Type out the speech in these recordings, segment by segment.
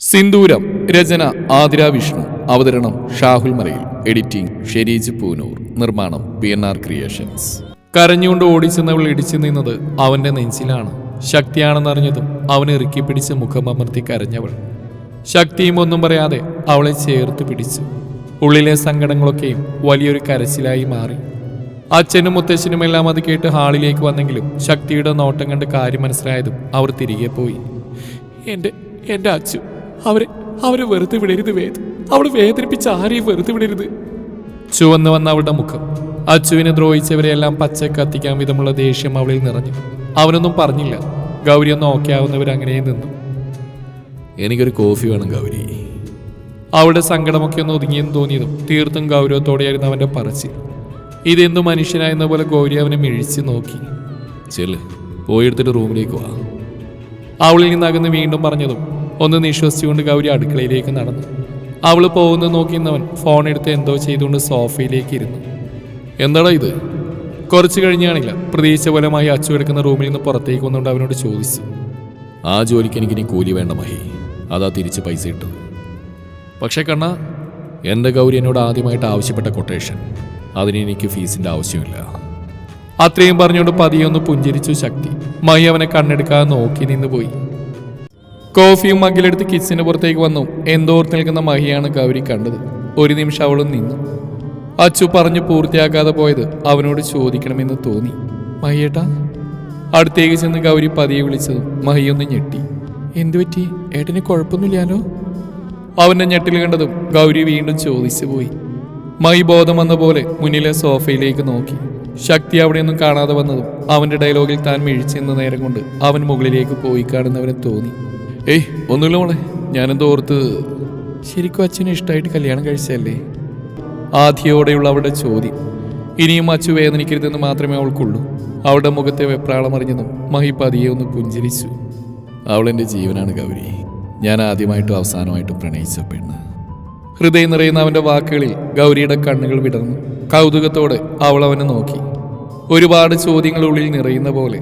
സിന്ദൂരം രചന ആതിര വിഷ്ണു. അവതരണം ഷാഹുൽ മലയിൽ. എഡിറ്റിംഗ് ഷെരീജ് പൂനൂർ. നിർമ്മാണം P N R creations. കരഞ്ഞുകൊണ്ട് ഓടിച്ചെന്നവൾ ഇടിച്ചു നിന്നത് അവന്റെ നെഞ്ചിലാണ്. ശക്തിയാണെന്നറിഞ്ഞതും അവനെ ഇറുക്കി പിടിച്ച് മുഖമമർത്തി കരഞ്ഞവൾ. ശക്തിയും ഒന്നും പറയാതെ അവളെ ചേർത്ത് പിടിച്ചു. ഉള്ളിലെ സങ്കടങ്ങളൊക്കെയും വലിയൊരു കരച്ചിലായി മാറി. അച്ഛനും മുത്തശ്ശനും എല്ലാം അത് കേട്ട് ഹാളിലേക്ക് വന്നെങ്കിലും ശക്തിയുടെ നോട്ടം കണ്ട് കാര്യം മനസ്സിലായതും അവർ തിരികെ പോയി. എന്റെ എന്റെ അച്ചു അവരെ അവരെ വെറുതെ വിടരുത് വേദ്. അവൾ വേദനിപ്പിച്ച ആരെയും വെറുതെ വിടരുത്. ചുവന്നു വന്ന അവളുടെ മുഖം. അച്ചുവിനെ ദ്രോഹിച്ചവരെയെല്ലാം പച്ച കത്തിക്കാൻ വിധമുള്ള ദേഷ്യം അവളിൽ നിറഞ്ഞു. അവനൊന്നും പറഞ്ഞില്ല. ഗൗരി ഒന്ന് ഓക്കെ ആവുന്നവർ അങ്ങനെ നിന്നു. എനിക്കൊരു കോഫി വേണം ഗൗരി. അവളുടെ സങ്കടമൊക്കെ ഒന്ന് ഒതുങ്ങിയെന്ന് തോന്നിയതും തീർത്തും ഗൗരവത്തോടെയായിരുന്നു അവന്റെ പറച്ചിൽ. ഇതെന്തു മനുഷ്യനായെന്ന പോലെ ഗൗരി അവനെ മിഴിച്ച് നോക്കി. ചെല്ല് പോയെടുത്തിട്ട് റൂമിലേക്ക് വാ. അവളിൽ നിന്ന് അകന്ന് വീണ്ടും പറഞ്ഞതും ഒന്ന് നിശ്വസിച്ചുകൊണ്ട് ഗൗരി അടുക്കളയിലേക്ക് നടന്നു. അവൾ പോകുന്നത് നോക്കിയിരുന്നവൻ ഫോൺ എടുത്ത് എന്തോ ചെയ്തുകൊണ്ട് സോഫയിലേക്ക് ഇരുന്നു. എന്താടാ ഇത്? കുറച്ച് കഴിഞ്ഞാണില്ല. പ്രതീക്ഷ പോലമായി അച്ചു കിടക്കുന്ന റൂമിൽ നിന്ന് പുറത്തേക്ക് വന്നുകൊണ്ട് അവനോട് ചോദിച്ചു. ആ ജോലിക്ക് എനിക്ക് ഇനി കൂലി വേണ്ട മഹി. അതാ തിരിച്ച് പൈസ ഇട്ടത്. പക്ഷേ കണ്ണ എന്റെ ഗൗരി എന്നോട് ആദ്യമായിട്ട് ആവശ്യപ്പെട്ട കൊട്ടേഷൻ അതിന് എനിക്ക് ഫീസിന്റെ ആവശ്യമില്ല. അത്രയും പറഞ്ഞുകൊണ്ട് പതിയൊന്ന് പുഞ്ചിരിച്ചു ശക്തി. മൈ അവനെ കണ്ണെടുക്കാതെ നോക്കി നിന്ന് പോയി. കോഫിയും മകിലെടുത്ത് കിച്ചന് പുറത്തേക്ക് വന്നു. എന്തോർത്ത് നിൽക്കുന്ന മഹിയാണ് ഗൗരി കണ്ടത്. ഒരു നിമിഷം അവളും നിന്നു. അച്ചു പറഞ്ഞു പൂർത്തിയാക്കാതെ പോയത് അവനോട് ചോദിക്കണമെന്ന് തോന്നി. മഹിയേട്ടാ അടുത്തേക്ക് ചെന്ന് ഗൗരി പതിയെ വിളിച്ചതും മഹിയൊന്ന് ഞെട്ടി. എന്തുപറ്റി ഏട്ടന് കുഴപ്പമൊന്നുമില്ലാലോ അവന്റെ ഞെട്ടിൽ കണ്ടതും ഗൗരി വീണ്ടും ചോദിച്ചു പോയി. മൈ ബോധം വന്ന പോലെ മുന്നിലെ സോഫയിലേക്ക് നോക്കി. ശക്തി അവിടെയൊന്നും കാണാതെ വന്നതും അവന്റെ ഡയലോഗിൽ താൻ മിഴിച്ചെന്ന നേരം കൊണ്ട് അവൻ മുകളിലേക്ക് പോയി കാണുന്നവനെ തോന്നി. ഏയ് ഒന്നുമില്ല മോളെ. ഞാനെന്തോ ഓർത്ത് ശരിക്കും അച്ഛനെ ഇഷ്ടമായിട്ട് കല്യാണം കഴിച്ചല്ലേ ആധിയോടെയുള്ള അവളുടെ ചോദ്യം. ഇനിയും അച്ചു വേദനിക്കരുതെന്ന് മാത്രമേ അവൾക്കുള്ളൂ. അവളുടെ മുഖത്തെ വെപ്രാളം അറിഞ്ഞതും മഹി പതിയെ ഒന്ന് പുഞ്ചിരിച്ചു. അവളെന്റെ ജീവനാണ് ഗൗരി. ഞാൻ ആദ്യമായിട്ടും അവസാനമായിട്ടും പ്രണയിച്ച പെണ്ണ്. ഹൃദയം നിറയുന്ന അവന്റെ വാക്കുകളിൽ ഗൗരിയുടെ കണ്ണുകൾ വിടർന്നു. കൗതുകത്തോടെ അവൾ അവനെ നോക്കി. ഒരുപാട് ചോദ്യങ്ങൾ ഉള്ളിൽ നിറയുന്ന പോലെ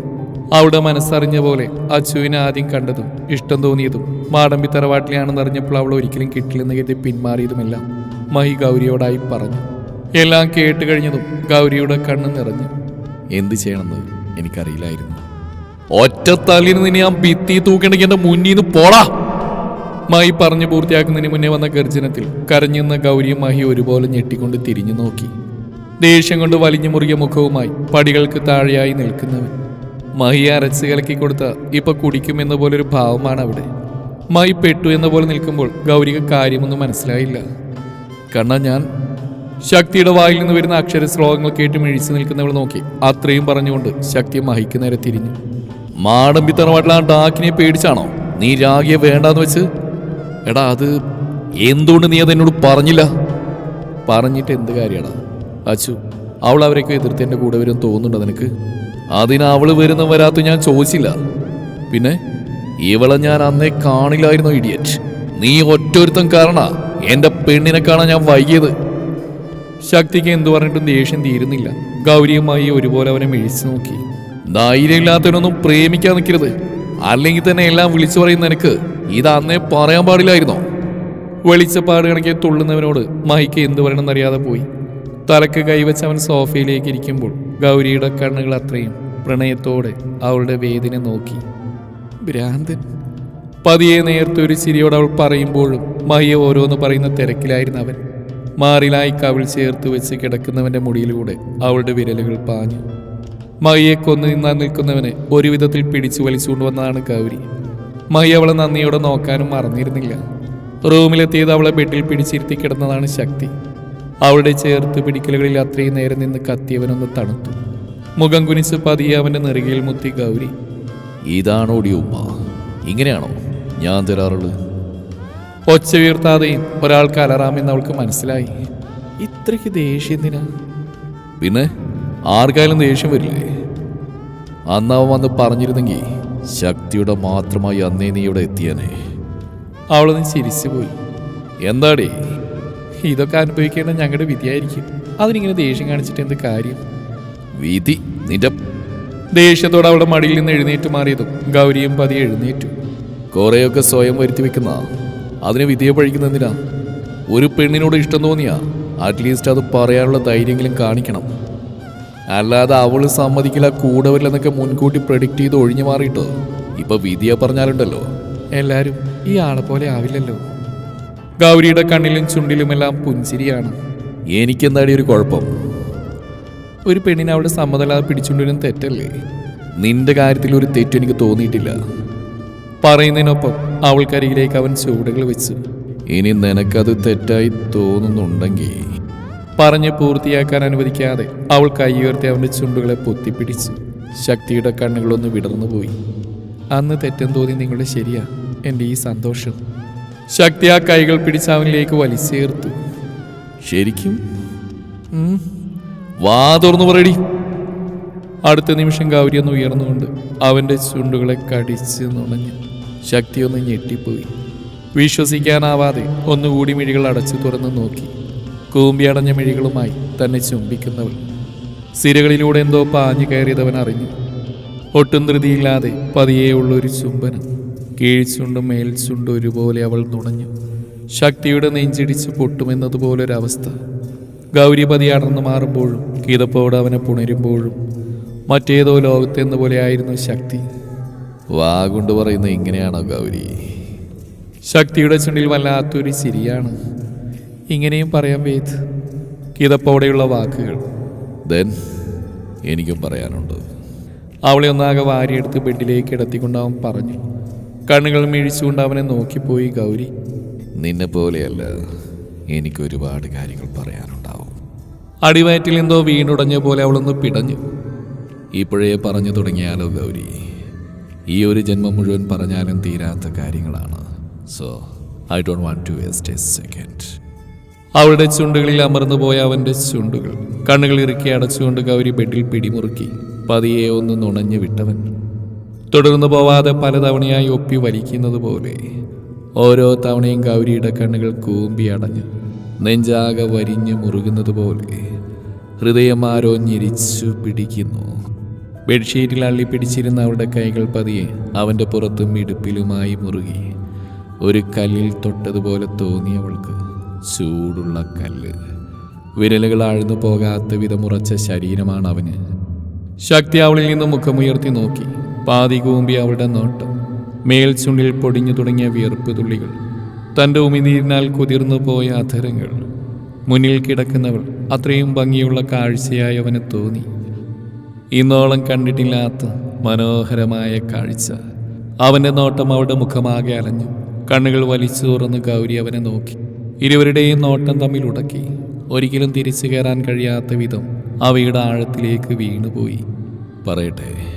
അവളുടെ മനസ്സറിഞ്ഞ പോലെ അച്ചുവിനെ ആദ്യം കണ്ടതും ഇഷ്ടം തോന്നിയതും മാടമ്പി തറവാട്ടിലാണെന്ന് അറിഞ്ഞപ്പോൾ അവൾ ഒരിക്കലും കിട്ടില്ലെന്ന് കരുതി പിന്മാറിയതുമെല്ലാം മഹി ഗൗരിയോടായി പറഞ്ഞു. എല്ലാം കേട്ട് കഴിഞ്ഞതും ഗൗരിയുടെ കണ്ണ് നിറഞ്ഞു. എന്ത് ചെയ്യണമെന്ന് എനിക്കറിയില്ലായിരുന്നു. ഒറ്റ ഒറ്റത്തല്ലിന് നിന്നെ ഞാൻ ഭിത്തി തൂക്കണെങ്കിൽ എന്റെ മുന്നിൽ നിന്ന് പോടാ. മായി പറഞ്ഞു പൂർത്തിയാക്കുന്നതിന് മുന്നേ വന്ന ഗർജനത്തിൽ കരഞ്ഞുന്ന ഗൗരിയും മഹി ഒരുപോലെ ഞെട്ടിക്കൊണ്ട് തിരിഞ്ഞു നോക്കി. ദേഷ്യം കൊണ്ട് വലിഞ്ഞു മുറിയ മുഖവുമായി പടികൾക്ക് താഴെയായി നിൽക്കുന്നവൻ മഹി അരച്ച് കലക്കി കൊടുത്ത ഇപ്പൊ കുടിക്കുമെന്ന പോലൊരു ഭാവമാണ് അവിടെ. മൈ പെട്ടു എന്ന പോലെ നിൽക്കുമ്പോൾ ഗൗരിക്ക് കാര്യമൊന്നും മനസ്സിലായില്ല. കണ്ണ ഞാൻ. ശക്തിയുടെ വായിൽ നിന്ന് വരുന്ന അക്ഷര ശ്ലോകങ്ങൾ കേട്ട് മിഴിച്ചു നിൽക്കുന്നവൾ നോക്കി. അത്രയും പറഞ്ഞുകൊണ്ട് ശക്തി മഹിക്ക് നേരെ തിരിഞ്ഞു. മാടമ്പി തറവാട്ടിലാ ഡാക്കിനെ പേടിച്ചാണോ? നീ രാഗിയെ വേണ്ടാന്ന് വെച്ച്? എടാ അത് എന്തുകൊണ്ട് നീ അതെന്നോട് പറഞ്ഞില്ല? പറഞ്ഞിട്ട് എന്ത് കാര്യമാണ് അച്ചു അവൾ അവരൊക്കെ എതിർത്ത് എന്റെ കൂടെ വരും തോന്നുന്നുണ്ടോ നിനക്ക്? അതിന് അവൾ വരുന്ന വരാത്ത ഞാൻ ചോദിച്ചില്ല. പിന്നെ ഇവളെ ഞാൻ അന്നേ കാണില്ലായിരുന്നു ഇഡിയറ്റ് നീ ഒറ്റൊരുത്തം കാരണ എന്റെ പെണ്ണിനെ കാണാൻ ഞാൻ വൈകിയത്. ശക്തിക്ക് എന്തു പറഞ്ഞിട്ടും ദേഷ്യം തീരുന്നില്ല. ഗൗരിയുമായി ഒരുപോലെ അവനെ മിഴിച്ചു നോക്കി. ധൈര്യമില്ലാത്തവനൊന്നും പ്രേമിക്കാൻ നിൽക്കരുത്. അല്ലെങ്കിൽ തന്നെ എല്ലാം വിളിച്ചു പറയുന്ന നിനക്ക് ഇത് അന്നേ പറയാൻ പാടില്ലായിരുന്നോ? വെളിച്ചപ്പാട് കണക്കെ തുള്ളുന്നവനോട് മൈക്ക് എന്തു പറയണമെന്നറിയാതെ പോയി. തലക്ക് കൈവച്ച് അവൻ സോഫയിലേക്ക് ഇരിക്കുമ്പോൾ ഗൗരിയുടെ കണ്ണുകൾ അത്രയും പ്രണയത്തോടെ അവളുടെ വേദിനെ നോക്കി. ഭ്രാന്തൻ. പതിയെ നേരത്തെ ഒരു ചിരിയോട് അവൾ പറയുമ്പോഴും മഹിയ ഓരോന്ന് പറയുന്ന തിരക്കിലായിരുന്നു അവൻ. മാറിലായി കവിൾ ചേർത്ത് വെച്ച് കിടക്കുന്നവന്റെ മുടിയിലൂടെ അവളുടെ വിരലുകൾ പാഞ്ഞു. മഹിയെ കൊന്നു നിന്നാൻ നിൽക്കുന്നവനെ ഒരു വിധത്തിൽ പിടിച്ചു വലിച്ചുകൊണ്ടുവന്നതാണ് ഗൗരി. മഹി അവളെ നന്ദിയോടെ നോക്കാനും മറന്നിരുന്നില്ല. റൂമിലെത്തിയത് അവളെ ബെഡിൽ പിടിച്ചിരുത്തി കിടന്നതാണ് ശക്തി. അവളുടെ ചേർത്ത് പിടിക്കലുകളിൽ അത്രയും നേരം നിന്ന് കത്തിയവനൊന്ന് തണുത്തു. മുഖം കുനിച്ച് പതിയെ അവന്റെ നെറുകയിൽ മുത്തി ഗൗരി. ഇതാണോടി ഉമ്മ? ഇങ്ങനെയാണോ ഞാൻ തരാറുള്ളത്? ഒച്ച വീർത്താതെയും ഒരാൾക്ക് അലറാമെന്ന് അവൾക്ക് മനസ്സിലായി. ഇത്രയ്ക്ക് ദേഷ്യം എന്തിനാ? പിന്നെ ആർക്കായാലും ദേഷ്യം വരില്ലേ? അന്ന് അവൻ വന്ന് പറഞ്ഞിരുന്നെങ്കിൽ ശക്തിയുടെ മാത്രമായി അന്നേ നീ ഇവിടെ എത്തിയനെ. അവളൊന്ന് ചിരിച്ചു പോയി എന്താടേ? ഇതൊക്കെ അനുഭവിക്കേണ്ട ഞങ്ങളുടെ വിധിയായിരിക്കും. അതിനിങ്ങനെ ദേഷ്യം കാണിച്ചിട്ട് എന്ത് കാര്യം? വിധി നിന്റെ ദേഷ്യത്തോടെ അവളുടെ മടിയിൽ നിന്ന് എഴുന്നേറ്റ് മാറിയതും ഗൗരിയും പതി എഴുന്നേറ്റു. കുറേയൊക്കെ സ്വയം വരുത്തി വെക്കുന്ന അതിന് വിധിയെ പഴിക്കുന്നതിനാ? ഒരു പെണ്ണിനോട് ഇഷ്ടം തോന്നിയാ? അറ്റ്ലീസ്റ്റ് അത് പറയാനുള്ള ധൈര്യമെങ്കിലും കാണിക്കണം. അല്ലാതെ അവൾ സമ്മതിക്കില്ല കൂടെ വരില്ലെന്നൊക്കെ മുൻകൂട്ടി പ്രഡിക്റ്റ് ചെയ്ത് ഒഴിഞ്ഞു മാറിയിട്ട്? ഇപ്പൊ വിധിയെ പറഞ്ഞാലുണ്ടല്ലോ. എല്ലാരും ഈ ആളെ പോലെ ആവില്ലല്ലോ. ഗൗരിയുടെ കണ്ണിലും ചുണ്ടിലുമെല്ലാം പുഞ്ചിരിയാണ്. എനിക്കെന്താടി ഒരു കുഴപ്പം? ഒരു പെണ്ണിനെ അവിടെ സമ്മതമില്ലാതെ പിടിച്ചുകൊണ്ടിരുന്ന തെറ്റല്ലേ? നിന്റെ കാര്യത്തിൽ ഒരു തെറ്റും എനിക്ക് തോന്നിയിട്ടില്ല. പറയുന്നതിനൊപ്പം അവൾക്കരികിലേക്ക് അവൻ ചുവടുകൾ വെച്ചു. ഇനി നിനക്കത് തെറ്റായി തോന്നുന്നുണ്ടെങ്കിൽ. പറഞ്ഞ് പൂർത്തിയാക്കാൻ അനുവദിക്കാതെ അവൾ കൈയുയർത്തി അവന്റെ ചുണ്ടുകളെ പൊത്തിപ്പിടിച്ചു ശക്തിയുടെ കണ്ണുകളൊന്ന് വിടർന്നു പോയി അന്ന് തെറ്റം തോന്നി നിങ്ങളുടെ ശരിയാ എന്റെ ഈ സന്തോഷം. ശക്തി ആ കൈകൾ പിടിച്ച് അവനിലേക്ക് വലിച്ചേർത്തു. ശരിക്കും. വാ തുറന്നു പറയടി. അടുത്ത നിമിഷം ഗൗരി ഒന്ന് ഉയർന്നുകൊണ്ട് അവന്റെ ചുണ്ടുകളെ കടിച്ച് നുണഞ്ഞു. ശക്തി ഒന്ന് ഞെട്ടിപ്പോയി. വിശ്വസിക്കാനാവാതെ ഒന്നുകൂടി മിഴികൾ അടച്ചു തുറന്ന് നോക്കി. കൂമ്പി അടഞ്ഞ മിഴികളുമായി തന്നെ ചുംബിക്കുന്നവൾ. സിരകളിലൂടെ എന്തോ പാഞ്ഞു കയറിയതവൻ അറിഞ്ഞു. ഒട്ടും ധൃതിയില്ലാതെ പതിയേ ഉള്ളൊരു ചുംബനം. കീഴ്ചുണ്ടും മേൽച്ചുണ്ട് ഒരുപോലെ അവൾ നുണഞ്ഞു. ശക്തിയുടെ നെഞ്ചിടിച്ച് പൊട്ടുമെന്നതുപോലൊരവസ്ഥ. ഗൗരിപതി അടർന്നു മാറുമ്പോഴും കിതപ്പോട് അവനെ പുണരുമ്പോഴും മറ്റേതോ ലോകത്തെന്ന പോലെയായിരുന്നു ശക്തി. വാ കൊണ്ട് പറയുന്നത് ഇങ്ങനെയാണോ ഗൗരി? ശക്തിയുടെ ചുണ്ടിൽ വല്ലാത്തൊരു ചിരിയാണ്. ഇങ്ങനെയും പറയാൻ വേദ്. ഗീതപ്പോടെയുള്ള വാക്കുകൾ. ദെൻ എനിക്കും പറയാനുണ്ട്. അവളെ ഒന്നാകെ വാരിയെടുത്ത് ബെഡിലേക്ക് ഇടത്തിക്കൊണ്ടാവും അവൻ പറഞ്ഞു. കണ്ണുകൾ മിഴിച്ചുകൊണ്ട് അവനെ നോക്കിപ്പോയി ഗൗരി. നിന്നെ പോലെയല്ല എനിക്ക് ഒരുപാട് കാര്യങ്ങൾ പറയാനുണ്ടാവും. അടിവയറ്റിൽ എന്തോ വീണുടഞ്ഞ പോലെ അവളൊന്ന് പിടഞ്ഞു. ഇപ്പോഴേ പറഞ്ഞു തുടങ്ങിയാലോ ഗൗരി? ഈ ഒരു ജന്മം മുഴുവൻ പറഞ്ഞാലും തീരാത്ത കാര്യങ്ങളാണ്. So I don't want to waste a second അവളുടെ ചുണ്ടുകളിൽ അമർന്നു പോയ അവന്റെ ചുണ്ടുകൾ കണ്ണുകൾ ഇറുക്കി അടച്ചുകൊണ്ട് ഗൗരി ബെഡിൽ പിടിമുറുക്കി പതിയെ ഒന്ന് നുണഞ്ഞു വിട്ടവൻ. തുടർന്നു പോവാതെ പലതവണയായി ഒപ്പി വലിക്കുന്നത് പോലെ ഓരോ തവണയും ഗൗരിയുടെ കണ്ണുകൾ കൂമ്പി അടഞ്ഞ് നെഞ്ചാകെ വരിഞ്ഞു മുറുകുന്നത് പോലെ ഹൃദയം ആരോ ഞെരിച്ചു പിടിക്കുന്നു. ബെഡ്ഷീറ്റിൽ അള്ളി പിടിച്ചിരുന്ന അവരുടെ കൈകൾ പതിയെ അവന്റെ പുറത്തും ഇടുപ്പിലുമായി മുറുകി. ഒരു കല്ലിൽ തൊട്ടതുപോലെ തോന്നി അവൾക്ക് ചൂടുള്ള കല്ല്. വിരലുകൾ ആഴ്ന്നു പോകാത്ത വിധമുറച്ച ശരീരമാണ് അവന്. ശക്തി അവളിൽ നിന്ന് മുഖമുയർത്തി നോക്കി. പാതി കൂമ്പി അവളുടെ നോട്ടം. മേൽചുണ്ടിൽ പൊടിഞ്ഞു തുടങ്ങിയ വിയർപ്പ് തുള്ളികൾ. തന്റെ ഉമിനീരിനാൽ കുതിർന്നു പോയ അധരങ്ങൾ. മുന്നിൽ കിടക്കുന്നവൾ അത്രയും ഭംഗിയുള്ള കാഴ്ചയായി അവന് തോന്നി. ഇന്നോളം കണ്ടിട്ടില്ലാത്ത മനോഹരമായ കാഴ്ച. അവന്റെ നോട്ടം അവളുടെ മുഖമാകെ അലഞ്ഞു. കണ്ണുകൾ വലിച്ചു തുറന്ന് ഗൗരി അവനെ നോക്കി. ഇരുവരുടെയും നോട്ടം തമ്മിൽ ഉടക്കി. ഒരിക്കലും തിരിച്ചു കയറാൻ കഴിയാത്ത വിധം അവയുടെ ആഴത്തിലേക്ക് വീണുപോയി. പറയട്ടെ.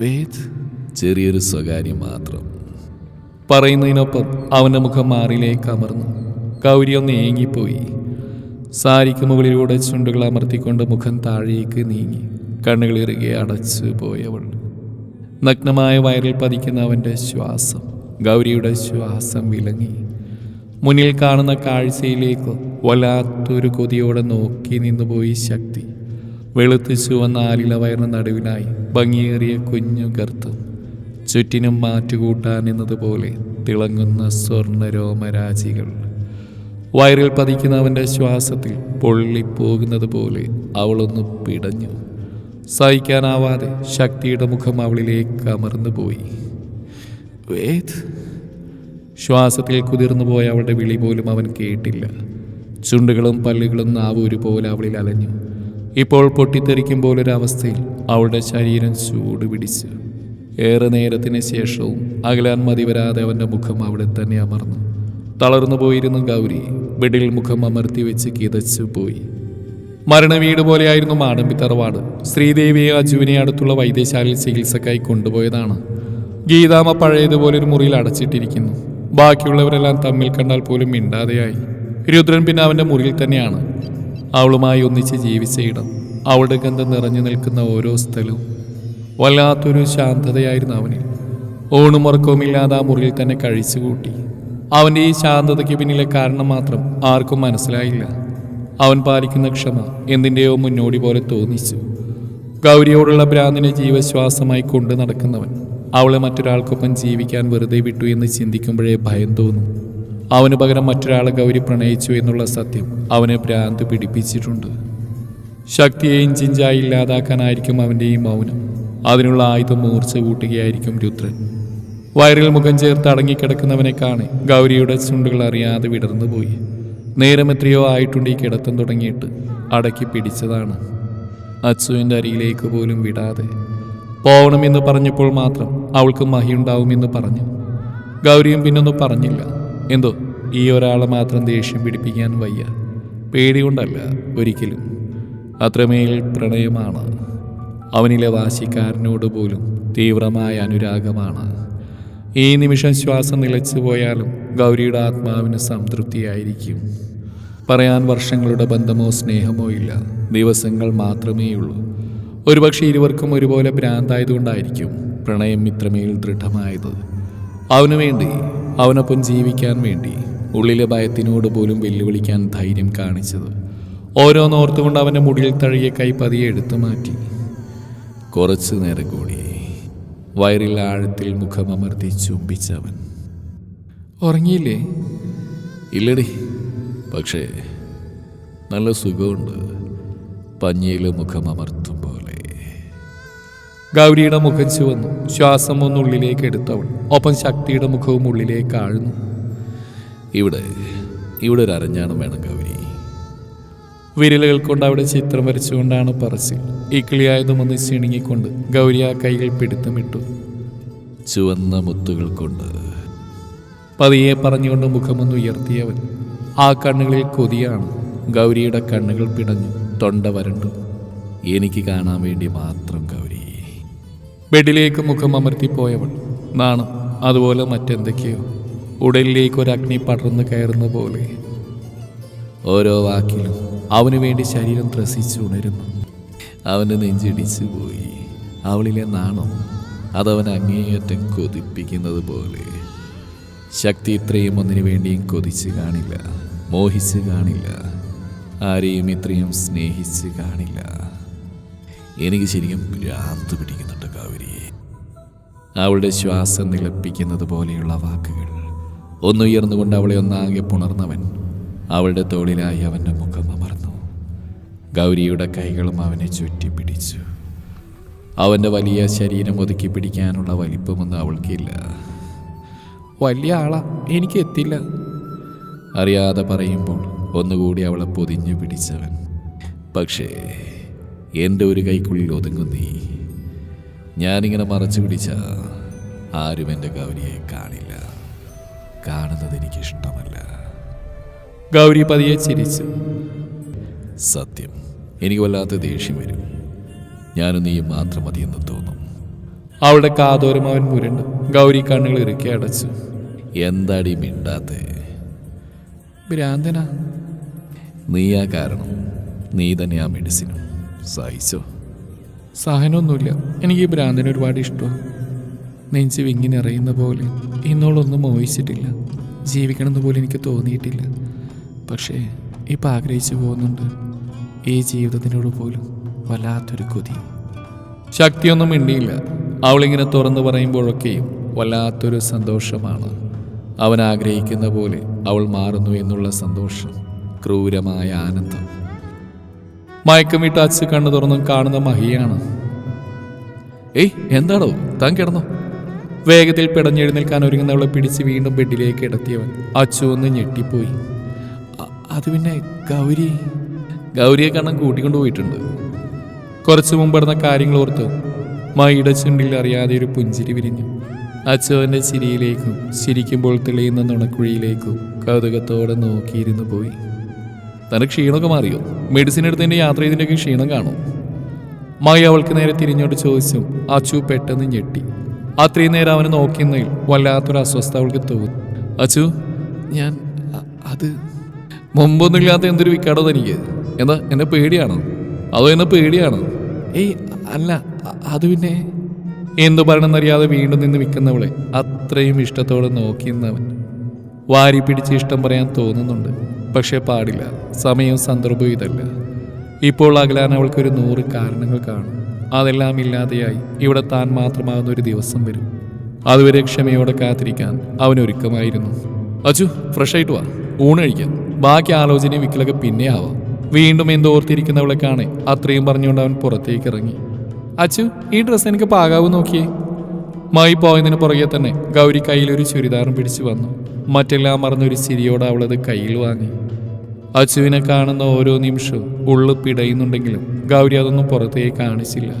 വേദ് ചെറിയൊരു സ്വകാര്യം മാത്രം. പറയുന്നതിനൊപ്പം അവന്റെ മുഖം മാറിലേക്ക് അമർന്നു. കൗരി ഒന്ന് ഏങ്ങിപ്പോയി. സാരിക്ക് മുകളിലൂടെ ചുണ്ടുകൾ അമർത്തിക്കൊണ്ട് മുഖം താഴേക്ക് നീങ്ങി. കണ്ണുകൾ ഇറുകെ അടച്ചു പോയവൾ. നഗ്നമായ വയറിൽ പതിക്കുന്ന അവന്റെ ശ്വാസം. ഗൗരിയുടെ ശ്വാസം വിലങ്ങി. മുന്നിൽ കാണുന്ന കാഴ്ചയിലേക്ക് വല്ലാത്തൊരു കൊതിയോടെ നോക്കി നിന്നുപോയി ശക്തി. വെളുത്ത് ചുവന്ന ആലില വയറിന് നടുവിനായി ഭംഗിയേറിയ കുഞ്ഞു ഗർത്തം. ചുറ്റിനും മാറ്റുകൂട്ടാൻ എന്നതുപോലെ തിളങ്ങുന്ന സ്വർണ രോമരാജികൾ വയറിൽ പതിക്കുന്ന അവന്റെ ശ്വാസത്തിൽ പൊള്ളിപ്പോകുന്നത് പോലെ അവളൊന്ന് പിടഞ്ഞു. സഹിക്കാനാവാതെ ശക്തിയുടെ മുഖം അവളിലേക്ക് അമർന്നു പോയി. വേദ് ശ്വാസത്തിൽ കുതിർന്നു പോയ അവളുടെ വിളി പോലും അവൻ കേട്ടില്ല. ചുണ്ടുകളും പല്ലുകളും നാവ് ഒരുപോലെ അവളിൽ അലഞ്ഞു. ഇപ്പോൾ പൊട്ടിത്തെറിക്കും പോലൊരവസ്ഥയിൽ അവളുടെ ശരീരം ചൂട് പിടിച്ച്. ഏറെ നേരത്തിന് ശേഷവും അകലാൻ മതി വരാതെ അവന്റെ മുഖം അവിടെ തന്നെ അമർന്നു. തളർന്നു പോയിരുന്ന ഗൗരി. ബെഡിൽ മുഖം അമർത്തി വെച്ച് കിതച്ചു പോയി. മരണവീട് പോലെയായിരുന്നു മാടമ്പി തറവാട്. ശ്രീദേവിയെ അജുവിനെ അടുത്തുള്ള വൈദ്യശാലയിൽ ചികിത്സക്കായി കൊണ്ടുപോയതാണ്. ഗീതാമ്മ പഴയതുപോലെ ഒരു മുറിയിൽ അടച്ചിട്ടിരിക്കുന്നു. ബാക്കിയുള്ളവരെല്ലാം തമ്മിൽ കണ്ടാൽ പോലും മിണ്ടാതെയായി. രുദ്രൻ പിന്നെ അവന്റെ മുറിയിൽ തന്നെയാണ്. അവളുമായി ഒന്നിച്ച് ജീവിച്ച ഇടം അവളുടെ ഗന്ധം നിറഞ്ഞു നിൽക്കുന്ന ഓരോ സ്ഥലവും വല്ലാത്തൊരു ശാന്തതയായിരുന്നു അവന് ഊണുമുറക്കവുമില്ലാതെ ആ മുറിയിൽ തന്നെ കഴിച്ചുകൂട്ടി. അവന്റെ ഈ ശാന്തതയ്ക്ക് പിന്നിലെ കാരണം മാത്രം ആർക്കും മനസ്സിലായില്ല. അവൻ പാലിക്കുന്ന ക്ഷമ എന്തിന്റെയോ മുന്നോടി പോലെ തോന്നിച്ചു. ഗൗരിയോടുള്ള ഭ്രാന്തിനെ ജീവശ്വാസമായി കൊണ്ടു നടക്കുന്നവൻ അവളെ മറ്റൊരാൾക്കൊപ്പം ജീവിക്കാൻ വെറുതെ വിട്ടു എന്ന് ചിന്തിക്കുമ്പോഴേ ഭയം തോന്നും. അവന് പകരം മറ്റൊരാളെ ഗൗരി പ്രണയിച്ചു എന്നുള്ള സത്യം അവനെ ഭ്രാന്ത് പിടിപ്പിച്ചിട്ടുണ്ട്. ശക്തിയെ ഇഞ്ചിഞ്ചായി ഇല്ലാതാക്കാനായിരിക്കും അവന്റെ ഈ മൗനം. അതിനുള്ള ആയുധം മൂർച്ച കൂട്ടുകയായിരിക്കും രുദ്രൻ. വയറിൽ മുഖം ചേർത്ത് അടങ്ങിക്കിടക്കുന്നവനെ കാണെ ഗൗരിയുടെ ചുണ്ടുകൾ അറിയാതെ വിടർന്നു പോയി നേരം എത്രയോ ആയിട്ടുണ്ട് ഈ കിടത്തം തുടങ്ങിയിട്ട് അടക്കി പിടിച്ചതാണ്. അച്ചുവിന്റെ അരിയിലേക്ക് പോലും വിടാതെ. പോകണമെന്ന് പറഞ്ഞപ്പോൾ മാത്രം അവൾക്ക് മഹിയുണ്ടാവുമെന്ന് പറഞ്ഞു. ഗൗരിയും പിന്നൊന്നും പറഞ്ഞില്ല. എന്തോ? ഈ ഒരാളെ മാത്രം ദേഷ്യം പിടിപ്പിക്കാൻ വയ്യ. പേടി കൊണ്ടല്ല ഒരിക്കലും. അത്രമേൽ പ്രണയമാണ്. അവനിലെ വാശിക്കാരനോട് പോലും തീവ്രമായ അനുരാഗമാണ്. ഈ നിമിഷം ശ്വാസം നിലച്ചു പോയാലും ഗൗരിയുടെ ആത്മാവിന് സംതൃപ്തിയായിരിക്കും. പറയാൻ വർഷങ്ങളുടെ ബന്ധമോ സ്നേഹമോ ഇല്ല. ദിവസങ്ങൾ മാത്രമേയുള്ളൂ. ഒരുപക്ഷെ ഇരുവർക്കും ഒരുപോലെ ഭ്രാന്തായതുകൊണ്ടായിരിക്കും പ്രണയം ഇത്രമേൽ ദൃഢമായത്. അവനു വേണ്ടി അവനൊപ്പം ജീവിക്കാൻ വേണ്ടി ഉള്ളിലെ ഭയത്തിനോട് പോലും വെല്ലുവിളിക്കാൻ ധൈര്യം കാണിച്ചത്. ഓരോന്നോർത്തുകൊണ്ട് അവന്റെ മുടിയിൽ തഴുകിയ കൈ പതിയെ എടുത്തു മാറ്റി. കുറച്ചു നേരം കൂടി വയറിൽ ആഴത്തിൽ മുഖമമർത്തി ചുംബിച്ചവൻ. ഉറങ്ങിയില്ലേ? ഇല്ലടി. പക്ഷേ നല്ല സുഖമുണ്ട്. പഞ്ഞിയിൽ മുഖമമർത്തും. ഗൗരിയുടെ മുഖം ചുവന്നു. ശ്വാസം ഒന്നുള്ളിലേക്ക് എടുത്തവൾ. ഒപ്പം ശക്തിയുടെ മുഖവും ഉള്ളിലേക്ക് ആഴ്ന്നു. ഇവിടെ ഇവിടെ ഒരു അരഞ്ഞാണം വേണം ഗൗരി. വിരലുകൾ കൊണ്ട് അവിടെ ചിത്രം വരച്ചുകൊണ്ടാണ് പറച്ചിൽ. ഈ കിളിയായതുമൊന്ന് ചിണുങ്ങിക്കൊണ്ട് ഗൗരി ആ കൈകൾ പിടുത്തമിട്ടു. ചുവന്ന മുത്തുകൾ കൊണ്ട്. പതിയെ പറഞ്ഞുകൊണ്ട് മുഖമൊന്ന് ഉയർത്തിയവൻ. ആ കണ്ണുകളിൽ കൊതിയാണ്. ഗൗരിയുടെ കണ്ണുകൾ പിടഞ്ഞു. തൊണ്ട വരണ്ടു. എനിക്ക് കാണാൻ വേണ്ടി മാത്രം ഗൗരി. ബെഡിലേക്ക് മുഖം അമർത്തിപ്പോയവൾ. നാണം അതുപോലെ മറ്റെന്തൊക്കെയോ. ഉടലിലേക്ക് ഒരു അഗ്നി പടർന്നു കയറുന്ന പോലെ. ഓരോ വാക്കിലും അവനു വേണ്ടി ശരീരം ത്രസിച്ചുണരുന്നു അവന്റെ നെഞ്ചിടിച്ചു പോയി. അവളിലെ നാണം അതവൻ അങ്ങേയറ്റം കൊതിപ്പിക്കുന്നത് പോലെ. ശക്തി ഇത്രയും ഒന്നിനു വേണ്ടിയും കൊതിച്ച് കാണില്ല മോഹിച്ച് കാണില്ല. ആരെയും ഇത്രയും സ്നേഹിച്ച് കാണില്ല. എനിക്ക് ശരിക്കും ഭ്രാന്ത് പിടിക്കുന്നുണ്ട് കാവരിയെ അവളുടെ ശ്വാസം നിളപ്പിക്കുന്നത് പോലെയുള്ള വാക്കുകൾ. ഒന്നുയർന്നുകൊണ്ട് അവളെ ഒന്നാകെ പുണർന്നവൻ അവളുടെ തോളിലായി അവന്റെ മുഖം അമർന്നു. ഗൗരിയുടെ കൈകളും അവനെ ചുറ്റിപ്പിടിച്ചു അവന്റെ വലിയ ശരീരം ഒതുക്കി പിടിക്കാനുള്ള വലിപ്പമൊന്നും അവൾക്കില്ല. വലിയ ആളാ എനിക്ക് എത്തില്ല. അറിയാതെ പറയുമ്പോൾ ഒന്നുകൂടി അവളെ പൊതിഞ്ഞു പിടിച്ചവൻ. പക്ഷേ എന്റെ ഒരു കൈക്കുള്ളിൽ ഒതുങ്ങും നീ. ഞാനിങ്ങനെ മറച്ചു പിടിച്ച ആരും എന്റെ ഗൗരിയെ കാണില്ല. കാണുന്നത് എനിക്കിഷ്ടമല്ല. ഗൗരി പതിയെ ചിരിച്ചു. സത്യം എനിക്ക് വല്ലാത്ത ദേഷ്യം വരും. ഞാനും നീ മാത്രം മതിയെന്ന് തോന്നും. അവളുടെ കാതോരം അവൻ മുരണ്ടു ഗൗരി കണ്ണുകൾ ഇറുക്കി അടച്ചു. എന്താടി മിണ്ടാത്ത? ഭ്രാന്തനാ. നീയാ കാരണം. നീ തന്നെ ആ മെഡിസിനും. സഹിച്ചോ സഹനമൊന്നുമില്ല. എനിക്ക് ഈ ഭ്രാന്തിന് ഒരുപാട് ഇഷ്ടമാണ്. നെഞ്ച് വിങ്ങി നിറയുന്ന പോലെ ഇന്നോളൊന്നും മോഹിച്ചിട്ടില്ല. ജീവിക്കണമെന്ന് പോലും എനിക്ക് തോന്നിയിട്ടില്ല. പക്ഷേ ഇപ്പം ആഗ്രഹിച്ചു പോകുന്നുണ്ട്. ഈ ജീവിതത്തിനോട് പോലും വല്ലാത്തൊരു കൊതി. ശക്തിയൊന്നും മിണ്ടിയില്ല. അവളിങ്ങനെ തുറന്നു പറയുമ്പോഴൊക്കെയും വല്ലാത്തൊരു സന്തോഷമാണ്. അവൻ ആഗ്രഹിക്കുന്ന പോലെ അവൾ മാറുന്നു എന്നുള്ള സന്തോഷം ക്രൂരമായ ആനന്ദം. മയക്കം വിട്ട് അച്ച് കണ്ണു തുറന്നും കാണുന്ന മഹിയാണ്. ഏയ് എന്താണോ താൻ കിടന്നോ? വേഗത്തിൽ പിടഞ്ഞെഴുന്നേൽക്കാൻ ഒരുങ്ങുന്നവളെ പിടിച്ച് വീണ്ടും ബെഡിലേക്ക് ഇടത്തിയവൻ അച്ചു ഒന്ന് ഞെട്ടിപ്പോയി. അത് പിന്നെ ഗൗരി. ഗൗരിയെ കണ്ണം കൂട്ടിക്കൊണ്ടു പോയിട്ടുണ്ട്. കുറച്ചു മുമ്പ് നടന്ന കാര്യങ്ങൾ ഓർത്ത് മൈയുടെ ചുണ്ടിൽ അറിയാതെ ഒരു പുഞ്ചിരി വിരിഞ്ഞു. അച്ചുവന്റെ ചിരിയിലേക്കും ചിരിക്കുമ്പോൾ തെളിയുന്ന നുണക്കുഴിയിലേക്കും കൗതുകത്തോടെ നോക്കിയിരുന്നു പോയി. തനിക്ക് ക്ഷീണമൊക്കെ മാറിയോ? മെഡിസിൻ എടുത്തതിന്റെ യാത്ര ചെയ്തതിന്റെയൊക്കെ ക്ഷീണം കാണും. മായി അവൾക്ക് നേരെ തിരിഞ്ഞോട്ട് ചോദിച്ചു അച്ചു പെട്ടെന്ന് ഞെട്ടി. അത്രയും നേരം അവനെ നോക്കിയെന്നതിൽ വല്ലാത്തൊരു അസ്വസ്ഥ അവൾക്ക് തോന്നി. അച്ചു ഞാൻ അത് മുമ്പൊന്നുമില്ലാത്ത എന്തൊരു വിക്കാടോ തനിക്ക് എന്താ എന്നെ പേടിയാണോ? അതോ എന്നെ പേടിയാണോ? ഏയ് അല്ല അത് പിന്നെ എന്തു പറയണമെന്നറിയാതെ വീണ്ടും നിന്ന് വിൽക്കുന്നവളെ അത്രയും ഇഷ്ടത്തോടെ നോക്കിയെന്നവൻ വാരി പിടിച്ച് ഇഷ്ടം പറയാൻ തോന്നുന്നുണ്ട്. പക്ഷേ പാടില്ല. സമയവും സന്ദർഭവും ഇതല്ല. ഇപ്പോൾ അകലാൻ അവൾക്കൊരു നൂറ് കാരണങ്ങൾ കാണും. അതെല്ലാം ഇല്ലാതെയായി ഇവിടെ താൻ മാത്രമാകുന്ന ഒരു ദിവസം വരും. അതുവരെ ക്ഷമയോടെ കാത്തിരിക്കാൻ അവൻ ഒരുക്കമായിരുന്നു. അച്ചു ഫ്രഷ് ആയിട്ട് വാ. ഊണ് കഴിക്കാം. ബാക്കി ആലോചനയും വിക്കലൊക്കെ പിന്നെ ആവാം. വീണ്ടും എന്തോർത്തിരിക്കുന്നവളെ കാണെ. അത്രയും പറഞ്ഞുകൊണ്ട് അവൻ പുറത്തേക്ക് ഇറങ്ങി. അച്ചു ഈ ഡ്രസ്സ് എനിക്ക് പാകാവൂ നോക്കിയേ. മായി പോയതിന് പുറകെ തന്നെ ഗൗരി കയ്യിലൊരു ചുരിദാറും പിടിച്ചു വന്നു. മറ്റെല്ലാം മറന്നൊരു ചിരിയോടെ അവളത് കയ്യിൽ വാങ്ങി. അച്ചുവിനെ കാണുന്ന ഓരോ നിമിഷവും ഉള്ളു പിടയുന്നുണ്ടെങ്കിലും ഗൗരി അതൊന്നും പുറത്തേക്ക് കാണിച്ചില്ല.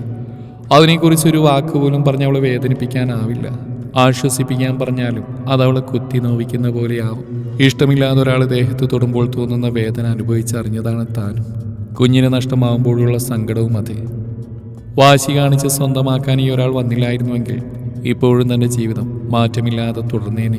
അതിനെക്കുറിച്ച് ഒരു വാക്ക് പോലും പറഞ്ഞ് അവളെ വേദനിപ്പിക്കാനാവില്ല. ആശ്വസിപ്പിക്കാൻ പറഞ്ഞാലും അത് അവളെ കുത്തി നോവിക്കുന്ന പോലെയാവും. ഇഷ്ടമില്ലാതെ ഒരാൾ ദേഹത്ത് തൊടുമ്പോൾ തോന്നുന്ന വേദന അനുഭവിച്ചറിഞ്ഞതാണ് താനും. കുഞ്ഞിനെ നഷ്ടമാവുമ്പോഴുള്ള സങ്കടവും അതെ. വാശി കാണിച്ച് സ്വന്തമാക്കാൻ ഈ ഒരാൾ വന്നില്ലായിരുന്നുവെങ്കിൽ ഇപ്പോഴും തന്റെ ജീവിതം മാറ്റമില്ലാതെ തുടർന്നേനെ.